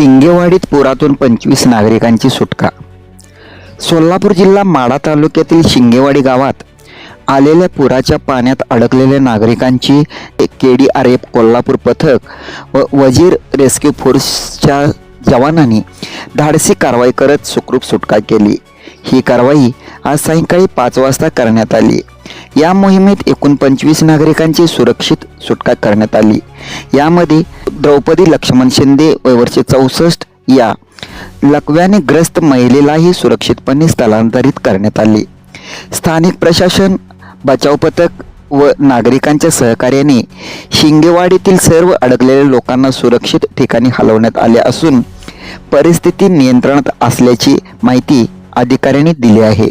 शिंगेवाडीत पुरातून पंचवीस नागरिकांची सुटका. सोलापूर जिल्हा माडा तालुक्यातील शिंगेवाडी गावात आलेल्या पुराच्या पाण्यात अडकलेल्या नागरिकांची K D R F Kolhapur पथक व वजीर रेस्क्यू फोर्सच्या जवानांनी धाडसी कारवाई करत सुखरूप सुटका केली. ही कारवाई आज सायंकाळी पाच वाजता करण्यात आली. या मोहिमेत एकूण पंचवीस नागरिकांची सुरक्षित सुटका करण्यात आली. यामध्ये द्रौपदी लक्ष्मण शिंदे वयवर्षे चौसष्ट या लकव्याने ग्रस्त महिलेलाही सुरक्षितपणे स्थलांतरित करण्यात आले. स्थानिक प्रशासन बचाव पथक व नागरिकांच्या सहकार्याने शिंगेवाडीतील सर्व अडकलेल्या लोकांना सुरक्षित ठिकाणी हलवण्यात आले असून परिस्थिती नियंत्रणात असल्याची माहिती अधिकाऱ्यांनी दिली आहे.